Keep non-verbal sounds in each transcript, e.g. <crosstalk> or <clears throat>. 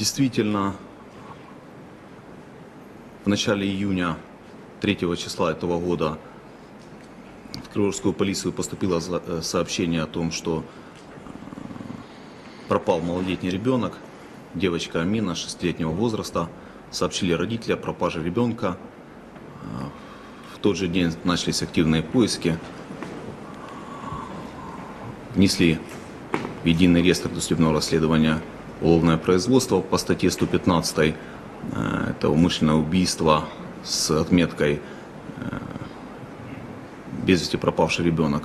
Действительно, в начале июня 3 числа этого года в Кривожскую полицию поступило э, сообщение о том, что э, пропал малолетний ребенок, девочка Амина 6-летнего возраста. Сообщили родители о пропаже ребенка. Э, В тот же день начались активные поиски. Внесли в единый реестр досудебного расследования уголовное производство по статье 115. э, Это умышленное убийство с отметкой э, без вести пропавший ребенок.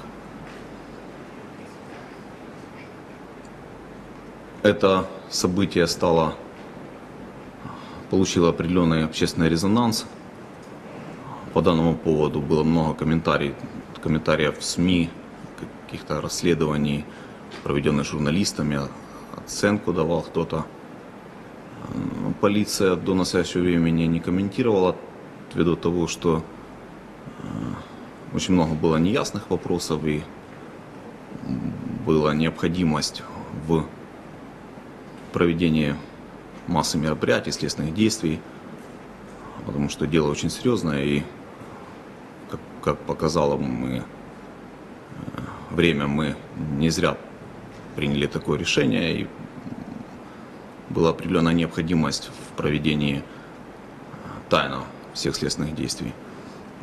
Это событие стало, получило определенный общественный резонанс. По данному поводу было много комментариев, комментариев в СМИ, каких-то расследований, проведенных журналистами, оценку давал кто-то. Полиция до настоящего времени не комментировала, ввиду того, что э, очень много было неясных вопросов и была необходимость в проведении массы мероприятий, следственных действий, потому что дело очень серьезное и, как, как показало мы, э, время, мы не зря приняли такое решение и была определенная необходимость в проведении тайно всех следственных действий.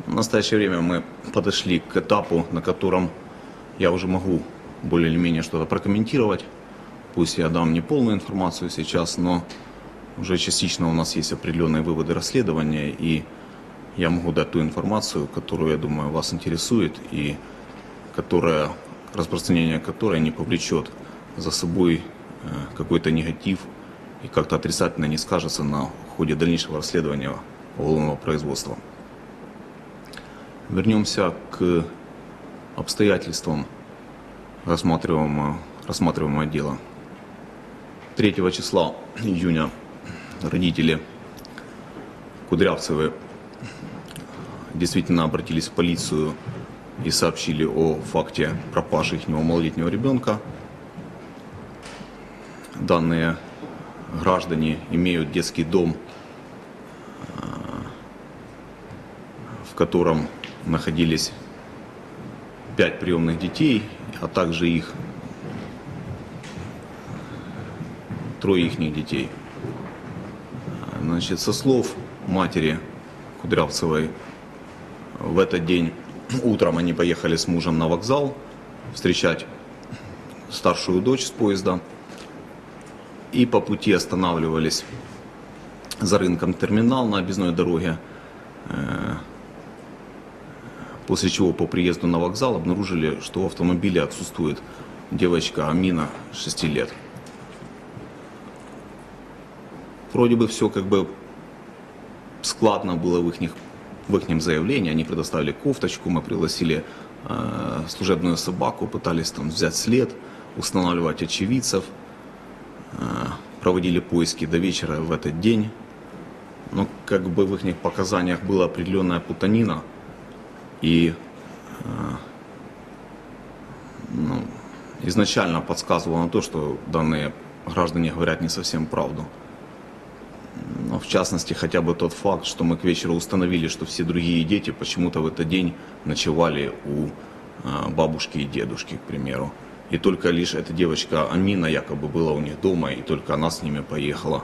В настоящее время мы подошли к этапу, на котором я уже могу более или менее что-то прокомментировать. Пусть я дам не полную информацию сейчас, но уже частично у нас есть определенные выводы расследования, и я могу дать ту информацию, которую, я думаю, вас интересует, и которая, распространение которой не повлечет за собой э, какой-то негатив и как-то отрицательно не скажется на ходе дальнейшего расследования уголовного производства. Вернемся к обстоятельствам рассматриваемого, рассматриваемого дела. 3 числа июня родители Кудрявцевы действительно обратились в полицию и сообщили о факте пропажи их малолетнего ребенка. Данные граждане имеют детский дом, э, в котором находились пять приемных детей, а также их трое их детей. Значит, со слов матери Кудрявцевой, в этот день утром они поехали с мужем на вокзал встречать старшую дочь с поезда и по пути останавливались за рынком терминал на объездной дороге. После чего по приезду на вокзал обнаружили, что в автомобиле отсутствует девочка Амина 6 лет. Вроде бы все как бы складно было в их, в их заявлении. Они предоставили кофточку, мы пригласили э, служебную собаку, пытались там взять след, устанавливать очевидцев, проводили поиски до вечера в этот день. Но как бы в их показаниях была определенная путанина – и э, ну, изначально подсказывало на то, что данные граждане говорят не совсем правду. Но в частности, хотя бы тот факт, что мы к вечеру установили, что все другие дети почему-то в этот день ночевали у э, бабушки и дедушки, к примеру. И только лишь эта девочка Амина якобы была у них дома, и только она с ними поехала.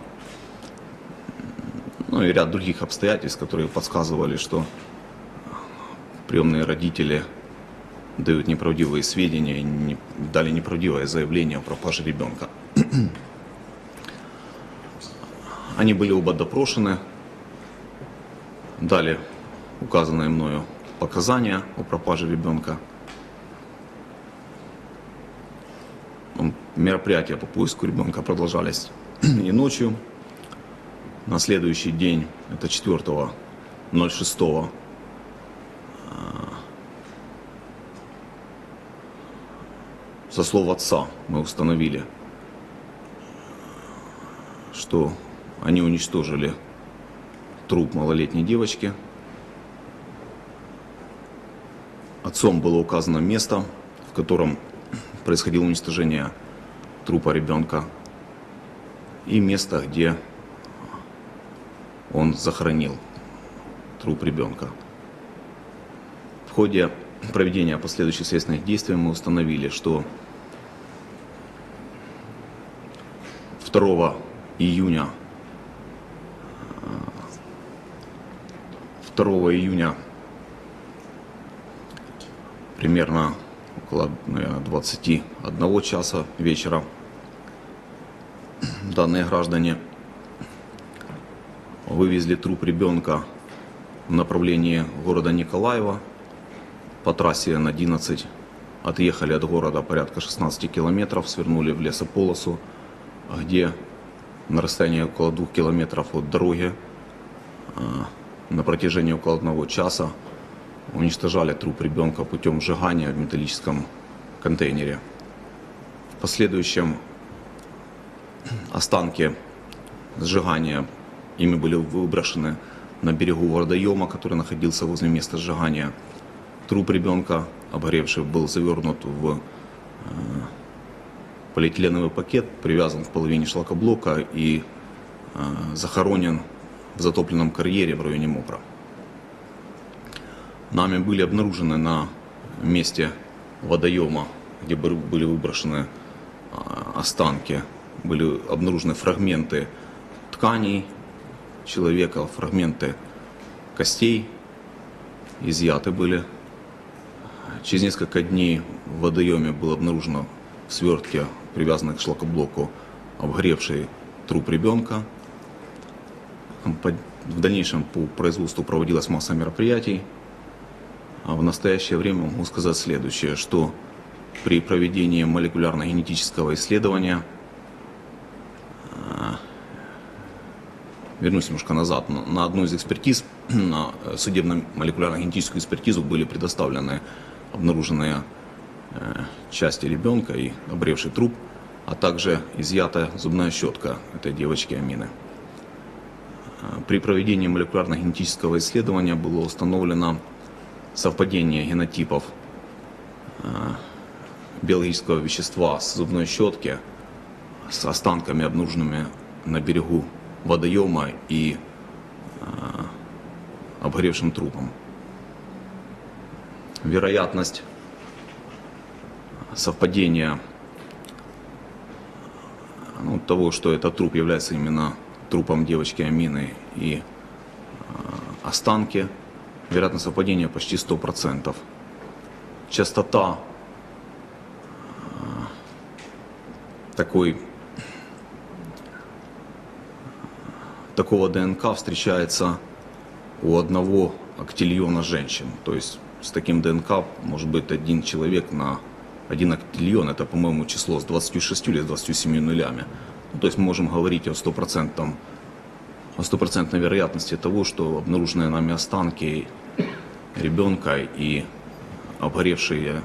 Ну и ряд других обстоятельств, которые подсказывали, что приемные родители дают неправдивые сведения, не, дали неправдивое заявление о пропаже ребенка. <clears throat> Они были оба допрошены, дали указанные мною показания о пропаже ребенка. Мероприятия по поиску ребенка продолжались <clears throat> и ночью. На следующий день, это 4.06 со слов отца мы установили, что они уничтожили труп малолетней девочки. Отцом было указано место, в котором происходило уничтожение трупа ребенка. и место, где он захоронил труп ребенка. В ходе проведения последующих следственных действий мы установили, что 2 июня 2 июня примерно около наверное, 21 часа вечера данные граждане вывезли труп ребенка в направлении города Николаева по трассе Н-11. Отъехали от города порядка 16 километров, свернули в лесополосу, где на расстоянии около двух километров от дороги а, на протяжении около одного часа уничтожали труп ребенка путем сжигания в металлическом контейнере. В последующем останки сжигания ими были выброшены на берегу водоема, который находился возле места сжигания. Труп ребенка, обгоревший, был завернут в э, полиэтиленовый пакет, привязан к половине шлакоблока и э, захоронен в затопленном карьере в районе Мокра. Нами были обнаружены на месте водоема, где были выброшены а, останки, были обнаружены фрагменты тканей человека, фрагменты костей изъяты были. Через несколько дней в водоеме было обнаружено в свертке, привязанной к шлакоблоку, обгоревший труп ребенка. В дальнейшем по производству проводилась масса мероприятий. А в настоящее время могу сказать следующее, что при проведении молекулярно-генетического исследования, а, вернусь немножко назад, на одну из экспертиз, <clears throat> на судебно-молекулярно-генетическую экспертизу были предоставлены обнаруженные э, части ребенка и обревший труп, а также изъята зубная щетка этой девочки Амины. А, при проведении молекулярно-генетического исследования было установлено совпадение генотипов э, биологического вещества с зубной щетки с останками, обнаруженными на берегу водоема и э, обгоревшим трупом. Вероятность совпадения ну, того, что этот труп является именно трупом девочки Амины и э, останки – вероятность совпадения почти 100%. Частота э, такой, такого ДНК встречается у одного актильона женщин. То есть с таким ДНК может быть один человек на один актильон, это, по-моему, число с 26 или с 27 нулями. Ну, то есть мы можем говорить о стопроцентном стопроцентной вероятности того, что обнаруженные нами останки ребенка и обгоревшее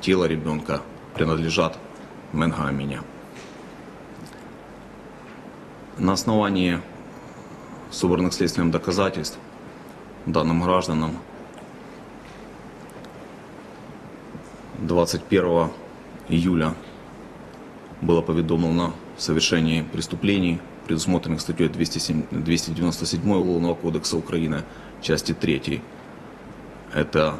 тело ребенка принадлежат Менгамине. На основании собранных следствием доказательств данным гражданам 21 июля было поведомлено в совершении преступлений предусмотренных статьей 297 Уголовного кодекса Украины, части 3. Это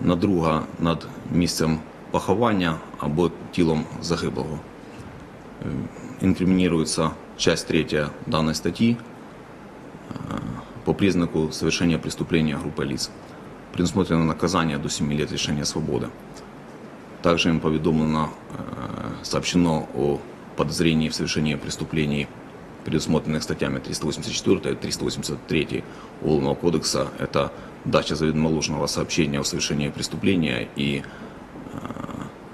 надруга над місцем поховання або тілом загиблого. Инкриминируется часть 3 данной статьи по признаку совершения преступления группы лиц. Предусмотрено наказание до 7 лет лишения свободы. Также им поведомлено, э, сообщено о подозрении в совершении преступлений, предусмотренных статьями 384 и 383 Уголовного кодекса. Это дача заведомо ложного сообщения о совершении преступления и э,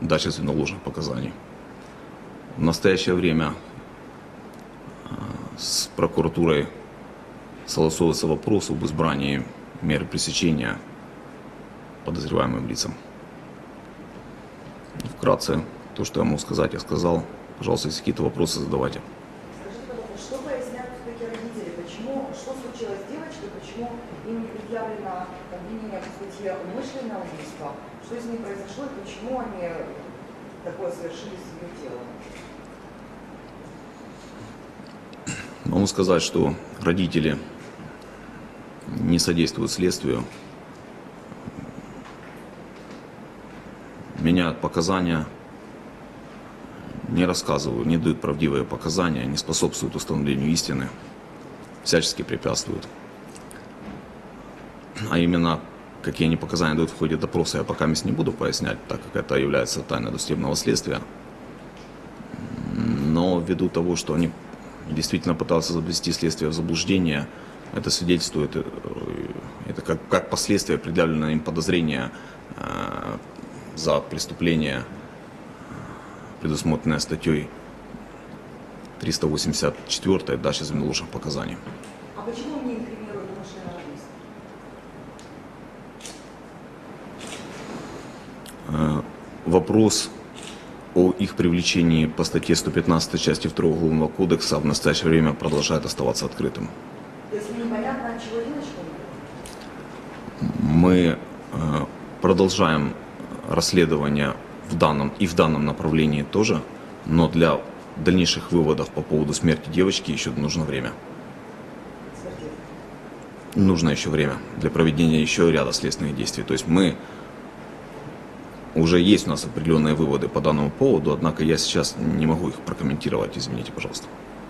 дача заведомо ложных показаний. В настоящее время э, с прокуратурой согласовывается вопрос об избрании меры пресечения подозреваемым лицам. Вкратце, то, что я мог сказать, я сказал. Пожалуйста, если какие-то вопросы задавайте. Что поясняют все-таки родители? Почему, что случилось с девочкой, почему им предъявлено обвинение в статье умышленного убийство? Что с ней произошло и почему они такое совершили с ее телом? Могу сказать, что родители не содействуют следствию. Меняют показания не рассказывают, не дают правдивые показания, не способствуют установлению истины, всячески препятствуют. А именно, какие они показания дают в ходе допроса, я пока не буду пояснять, так как это является тайной досудебного следствия. Но ввиду того, что они действительно пытаются завести следствие в заблуждение, это свидетельствует, э, это как, как последствия предъявлено им подозрение э, за преступление, предусмотренное статьей 384 дача ложных показаний. А почему не инкриминируют умышленное убийство? Вопрос о их привлечении по статье 115 части 2 Уголовного кодекса в настоящее время продолжает оставаться открытым. Если непонятно, от чего? Мы э, продолжаем расследование в данном и в данном направлении тоже, но для дальнейших выводов по поводу смерти девочки еще нужно время. Нужно еще время для проведения еще ряда следственных действий. То есть мы уже есть у нас определенные выводы по данному поводу, однако я сейчас не могу их прокомментировать, извините, пожалуйста.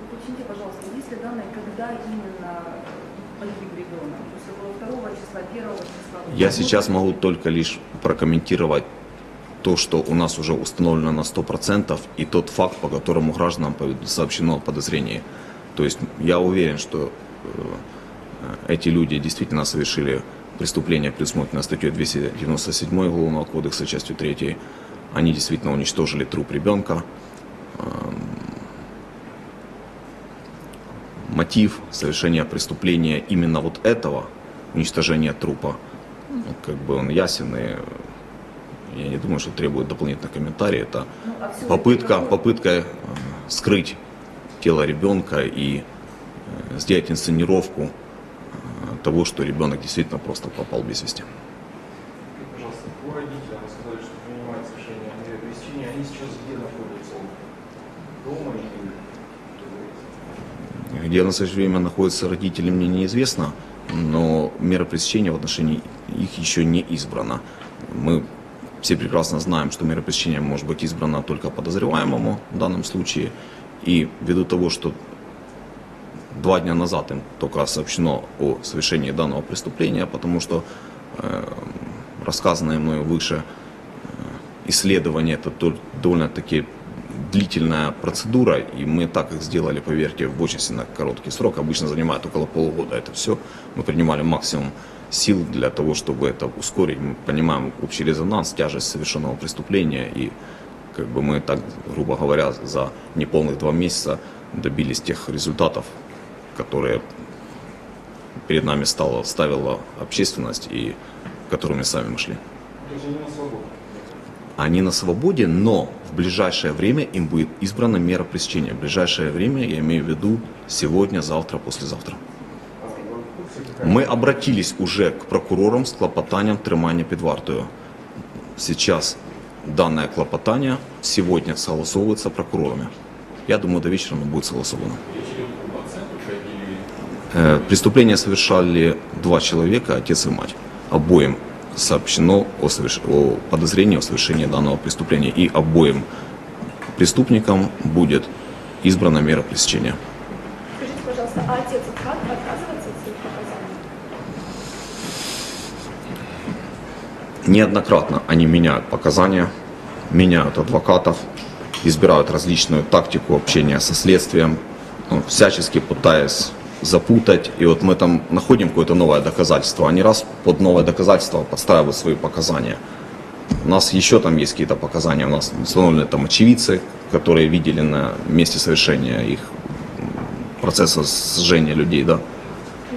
Уточните, пожалуйста, есть ли данные, когда именно погиб ребенок? То есть было 2 числа, 1 числа? Я сейчас могу только лишь прокомментировать то, что у нас уже установлено на 100% и тот факт, по которому гражданам сообщено о подозрении. То есть я уверен, что э, эти люди действительно совершили преступление, предусмотренное статьей 297 Уголовного кодекса, частью 3. Они действительно уничтожили труп ребенка. Эм, Мотив совершения преступления именно вот этого, уничтожения трупа, как бы он ясен, и я не думаю, что требует дополнительных комментариев. Это попытка, попытка э, скрыть тело ребенка и э, сделать инсценировку э, того, что ребенок действительно просто попал без вести. Пожалуйста, по родителям вы сказали, что принимают решение о пресечения. Они сейчас где находятся? Дома или Где в настоящее время находятся родители, мне неизвестно, но мера пресечения в отношении их еще не избрана. Мы все прекрасно знаем, что мера пресечения может быть избрана только подозреваемому в данном случае. И ввиду того, что два дня назад им только сообщено о совершении данного преступления, потому что э, рассказанное мною выше э, исследование это довольно-таки длительная процедура, и мы так их сделали, поверьте, в очень сильно короткий срок, обычно занимает около полугода это все. Мы принимали максимум сил для того, чтобы это ускорить. Мы понимаем общий резонанс, тяжесть совершенного преступления, и как бы мы так, грубо говоря, за неполных два месяца добились тех результатов, которые перед нами стала, ставила общественность и которыми сами мы шли. Они на свободе? Но в ближайшее время им будет избрана мера пресечения. В ближайшее время, я имею в виду сегодня, завтра, послезавтра. Мы обратились уже к прокурорам с клопотанием тримання під вартою. Сейчас данное клопотание сегодня согласовывается прокурорами. Я думаю, до вечера оно будет согласовано. Э, Преступление совершали два человека, отец и мать. Обоим сообщено о, соверш- о подозрении о совершении данного преступления. И обоим преступникам будет избрана мера пресечения. Скажите, пожалуйста, а отец отка- отказывается от своих показаний? Неоднократно они меняют показания, меняют адвокатов, избирают различную тактику общения со следствием, ну, всячески пытаясь запутать. И вот мы там находим какое-то новое доказательство. Они раз под новое доказательство подстраивают свои показания. У нас еще там есть какие-то показания. У нас установлены там очевидцы, которые видели на месте совершения их процесса сжения людей, да.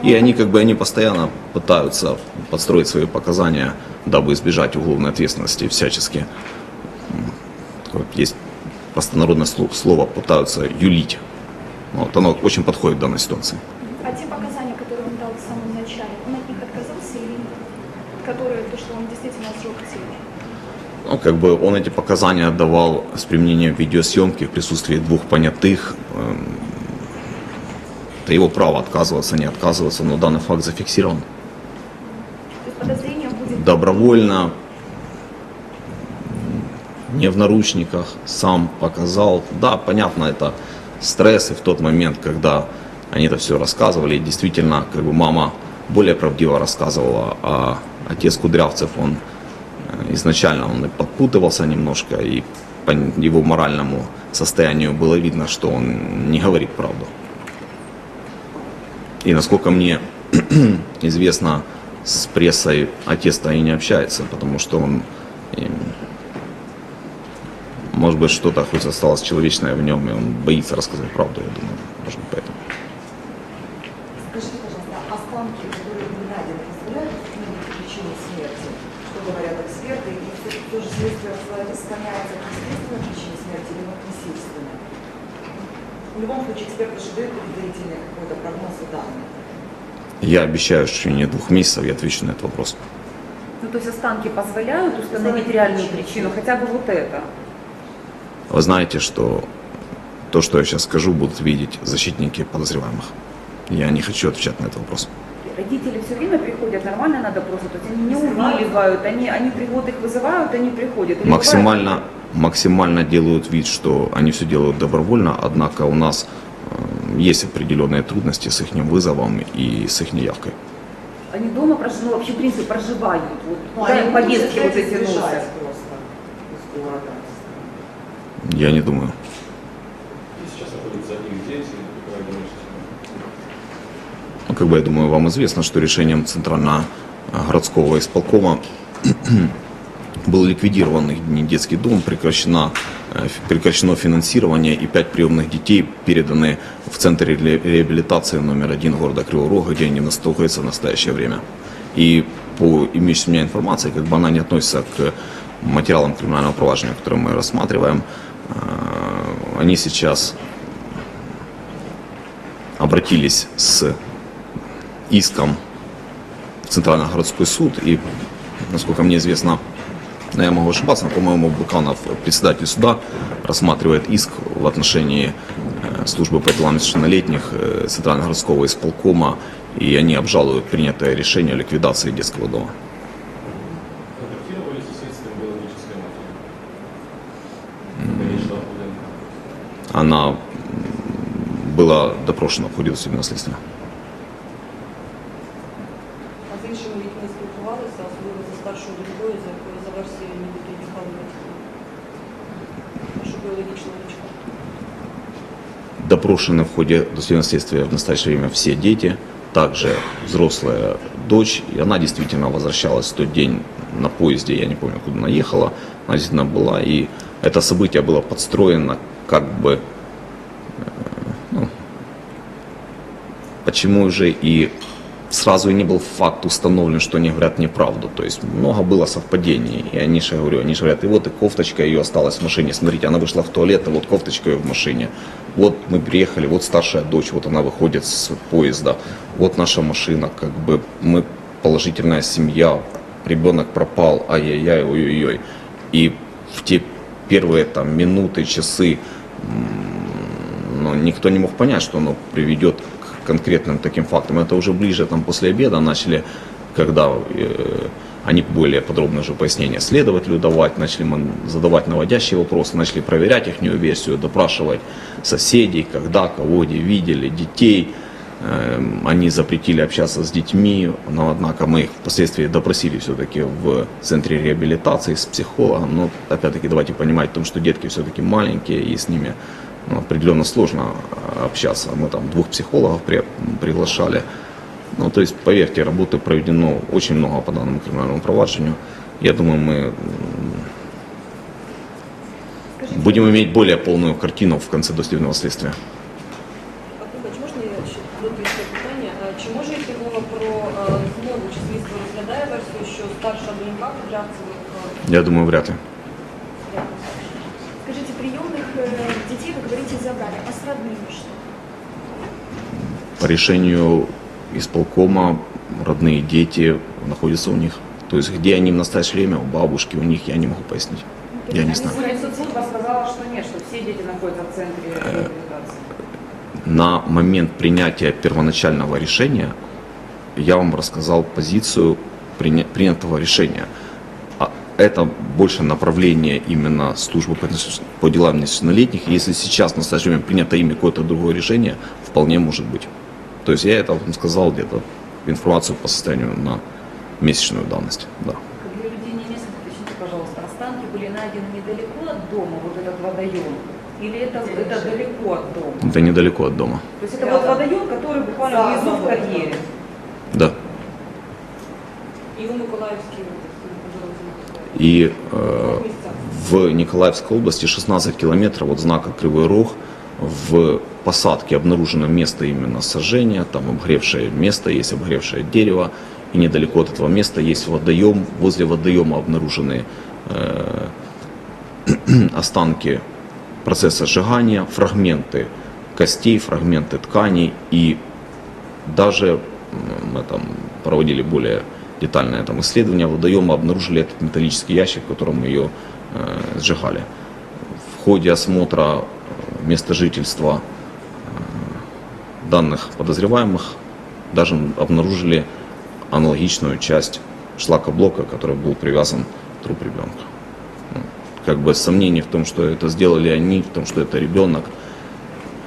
И они как бы они постоянно пытаются подстроить свои показания, дабы избежать уголовной ответственности всячески. Вот есть простонародное сло- слово пытаются юлить. Вот, оно очень подходит к данной ситуации. А те показания, которые он дал в самом начале, он от них отказался или нет? Которые, то, что он действительно сжег тело. Ну, как бы он эти показания давал с применением видеосъемки в присутствии двух понятых. эм, Это его право отказываться, не отказываться, но данный факт зафиксирован. То есть подозрение будет... Добровольно, не в наручниках, сам показал. Да, понятно, это стресс, и в тот момент, когда они это все рассказывали, действительно, как бы мама более правдиво рассказывала, а отец Кудрявцев, он э, изначально он подпутывался немножко, и по его моральному состоянию было видно, что он не говорит правду. И насколько мне <clears throat> известно, с прессой отец-то и не общается, потому что он, может быть, что-то хоть осталось человечное в нем, и он боится рассказать правду, я думаю, может быть, поэтому. Скажите, пожалуйста, а останки, которые были найдены, позволяют установить причину смерти? Что говорят эксперты? И все, все же следствие склоняется к естественной причине смерти или вот насильственной? В любом случае, эксперты же дают предварительный какой-то прогноз и данные. Я обещаю, что в течение двух месяцев я отвечу на этот вопрос. Ну, то есть останки позволяют установить реальную причину, хотя бы вот это. Вы знаете, что то, что я сейчас скажу, будут видеть защитники подозреваемых. Я не хочу отвечать на этот вопрос. Родители все время приходят нормально на допросы, то есть они не увиливают, они, они приходят, их вызывают, они приходят. Или Максимально, максимально делают вид, что они все делают добровольно, однако у нас э, есть определенные трудности с их вызовом и с их явкой. бывает, Они дома проживают, ну, вообще, в принципе, проживают. Вот, Ну, куда им повестки вот эти носят. просто из города. Я не думаю. Ну, как бы я думаю, вам известно, что решением Центрального э, городского исполкома <clears throat> был ликвидирован детский дом, прекращено, э, прекращено финансирование и пять приемных детей переданы в Центр ре- реабилитации номер один города Кривого Рога, где они находятся в настоящее время. И по имеющейся у меня информации, как бы она не относится к материалам криминального проваджения, которые мы рассматриваем, они сейчас обратились с иском в Центральный городской суд. И, насколько мне известно, но я могу ошибаться, но, по-моему, Буканов, председатель суда, рассматривает иск в отношении э, службы по делам несовершеннолетних э, Центрального городского исполкома, и они обжалуют принятое решение о ликвидации детского дома. Контактировали со следствием биологической матери? Конечно, Ахмеденко. Она м, была допрошена в ходе досудебного следствия. А з іншими дітьми спілкувалися, особливо за старшою дочкою, за якою за версією нібито їхали батьки. Нашу біологічну дочку. Допрошены в ходе досудебного следствия в настоящее время все дети, также взрослая дочь, и она действительно возвращалась в тот день на поезде, я не помню, куда она ехала, она действительно была, и это событие было подстроено как бы, почему же и сразу и не был факт установлен, что они говорят неправду. То есть много было совпадений. И они же, говорю, они же говорят, и вот и кофточка ее осталась в машине. Смотрите, она вышла в туалет, а вот кофточка ее в машине. Вот мы приехали, вот старшая дочь, вот она выходит с поезда. Вот наша машина, как бы мы положительная семья, ребенок пропал, ай-яй-яй, ой-ой-ой. И в те первые там минуты, часы, но никто не мог понять, что оно приведет к конкретным таким фактам. Это уже ближе там после обеда начали, когда э, они более подробно уже пояснения следователю давать, начали задавать наводящие вопросы, начали проверять их версию, допрашивать соседей, когда, кого, где видели, детей. Эм, Они запретили общаться с детьми, но однако мы их впоследствии допросили все-таки в центре реабилитации с психологом. Но опять-таки давайте понимать, том, что детки все-таки маленькие и с ними определенно сложно а, общаться. Мы там двух психологов при- приглашали. Ну, то есть, поверьте, работы проведено очень много по данному криминальному проваджению. Я думаю, мы м, Скажите, будем иметь более полную картину в конце досудебного следствия. Ахмедович, можна я ще додаю ще питання? Е, Чи може йти мова про е, змову, чи слідство розглядає версію, що старша донька Кудрявцевих е, Я думаю, вряд ли. скажите, приемных э, детей, вы говорите, забрали, а с родными что? По решению исполкома родные дети находятся у них. То есть, где они в настоящее время, у бабушки, у них, я не могу пояснить. Я не знаю. Сегодня служба сказала, что нет, что все дети находятся в центре реабилитации. на момент принятия первоначального решения я вам рассказал позицию приня- принятого решения А это больше направление именно службы по, несоверш- по делам несовершеннолетних. Если сейчас в настоящее время принято ими какое-то другое решение, вполне может быть. То есть я это вам сказал где-то информацию по состоянию на месячную давность. Да. Для людей не местных, уточните, пожалуйста, останки были найдены недалеко от дома, вот этот водоем? Или это, это далеко от дома? Это недалеко от дома. То есть это вот водоем, который буквально За внизу в заводом. карьере. Да. І у Миколаївській області, можливо, и э, в Николаевской области 16 километров от знака Кривой Рог в посадке обнаружено место именно сожжения, там обгревшее место, есть обгревшее дерево, и недалеко от этого места есть водоем, возле водоема обнаружены э, <clears throat> останки процесса сжигания, фрагменты костей, фрагменты тканей. И даже мы там проводили более детальное там, исследование водоема, обнаружили этот металлический ящик, в котором мы ее э, сжигали. В ходе осмотра э, места жительства э, данных подозреваемых даже обнаружили аналогичную часть шлакоблока, который был привязан к трупу ребенка. Ну, Как бы сомнений в том, что это сделали они, в том, что это ребенок,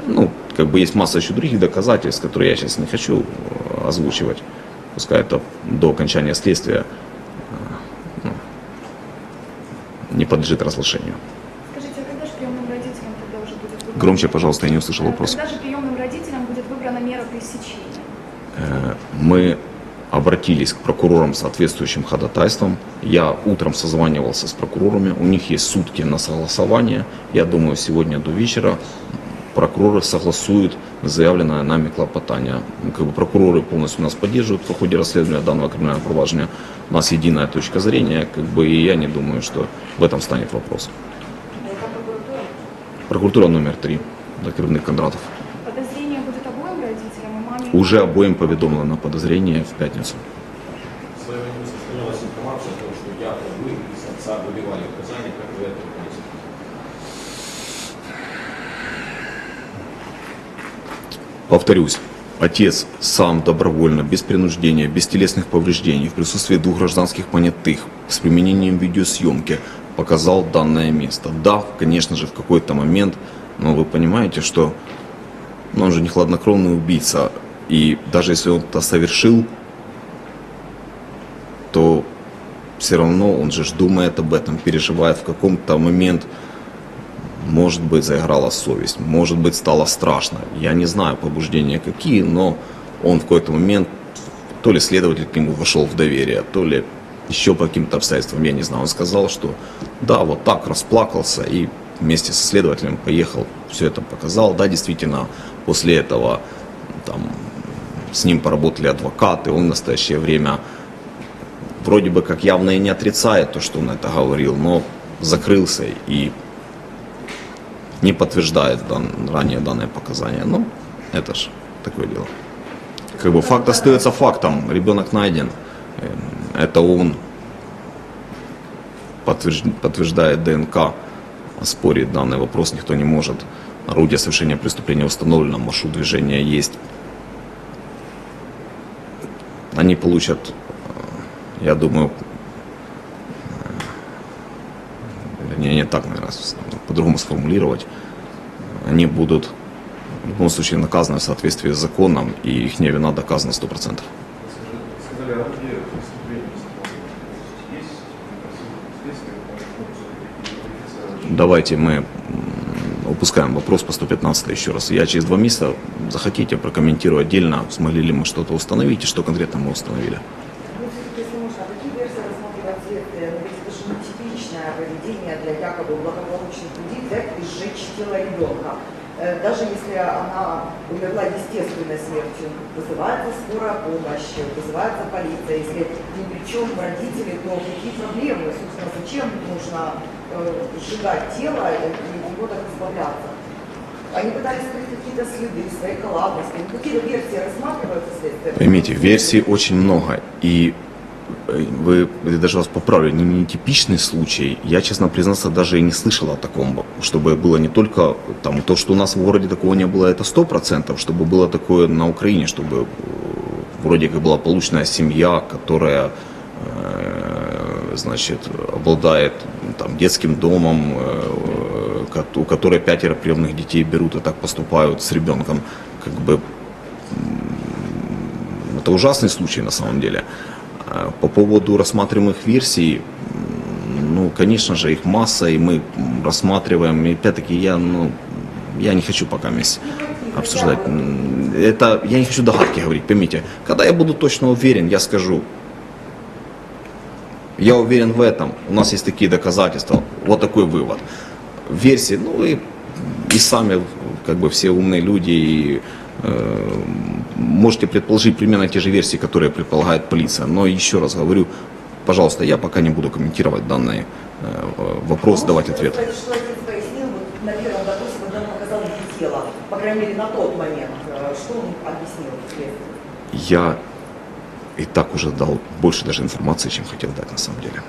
ну, как бы есть масса еще других доказательств, которые я сейчас не хочу э, озвучивать. Пускай это до окончания следствия э, ну, не подлежит разглашению. Скажите, а когда же приемным родителям тогда уже будет выбрана? Громче, пожалуйста, я не услышал вопрос. Когда же приемным родителям будет выбрана мера пресечения? Э, Мы обратились к прокурорам с соответствующим ходатайством. Я утром созванивался с прокурорами, у них есть сутки на согласование. Я думаю, сегодня до вечера прокуроры согласуют заявленное нами клопотание. Ну, Как бы прокуроры полностью нас поддерживают в ходе расследования данного криминального проваджения. У нас единая точка зрения, как бы, и я не думаю, что в этом станет вопрос. Прокуратура? Номер 3 до керівник Кондратов. Подозрение будет обоим родителям и маме? Уже обоим поведомлено подозрение в пятницу. В своем не сохранилась информация о том, что якобы из отца выбивали указания, как вы это понесете. Повторюсь, отец сам добровольно, без принуждения, без телесных повреждений, в присутствии двух гражданских понятых, с применением видеосъемки показал данное место. Да, конечно же, в какой-то момент, но вы понимаете, что ну, он же не хладнокровный убийца, и даже если он это совершил, то все равно он же думает об этом, переживает в каком-то момент, может быть, заиграла совесть, может быть, стало страшно. Я не знаю побуждения какие, но он в какой-то момент, то ли следователь к нему вошел в доверие, то ли еще по каким-то обстоятельствам, я не знаю. Он сказал, что да, вот так расплакался и вместе со следователем поехал, все это показал. Да, действительно, после этого там, с ним поработали адвокаты, он в настоящее время вроде бы как явно и не отрицает то, что он это говорил, но закрылся и не подтверждает дан, ранее данное показания. Ну, это ж такое дело. Как бы факт остается фактом. Ребенок найден. Эм, Это он подтвержд- подтверждает ДНК. Спорить данный вопрос никто не может. Орудие совершения преступления установлено, маршрут движения есть. Они получат, э, я думаю, вернее, не так, наверное, по-другому сформулировать, они будут в любом случае наказаны в соответствии с законом, и их вина доказана 100%. Вы скажи- сказали, орудие преступления установлено. Есть следствие, Давайте мы упускаем вопрос по 115 еще раз. Я через два месяца захотите прокомментирую отдельно, смогли ли мы что-то установить и что конкретно мы установили. Ну, все-таки, если можно, а какие версии рассматривать следствие? Ну, ведь это же нетипичное поведение для якобы благополучных людей взять и сжечь тело ребенка. Э, Даже если она умерла естественной смертью, вызывается скорая помощь, вызывается полиция. Если ни при чем родители, то какие проблемы? Собственно, зачем нужно э, сжигать тело и от него так избавляться? Они пытались скрыть какие-то следы халатности. Ну, Какие-то версии рассматриваются следствием? Поймите, версий очень много, и вы, я даже вас поправлю, не, не типичный случай. Я, честно признаться, даже и не слышал о таком, чтобы было не только там то, что у нас в городе такого не было, это сто процентов, чтобы было такое на Украине, чтобы э, вроде как была полученная семья, которая э, значит, обладает там, детским домом, э, у которой пятеро приемных детей берут и так поступают с ребенком. Как бы это ужасный случай на самом деле. По поводу рассматриваемых версий, ну, конечно же, их масса, и мы рассматриваем. И опять-таки я, ну, я не хочу пока вместе обсуждать. Это, я не хочу догадки говорить, поймите. Когда я буду точно уверен, я скажу. Я уверен в этом. У нас есть такие доказательства. Вот такой вывод. Версии, ну и, и сами, как бы все умные люди, и, э, можете предположить примерно те же версии, которые предполагает полиция. Но еще раз говорю, пожалуйста, я пока не буду комментировать данный э, вопрос, давать ответ. Сказать, что отец пояснил, вот на первом допросе, когда он показал мне тело, по крайней мере, на тот момент, что он объяснил впоследствии? Я и так уже дал больше даже информации, чем хотел дать на самом деле.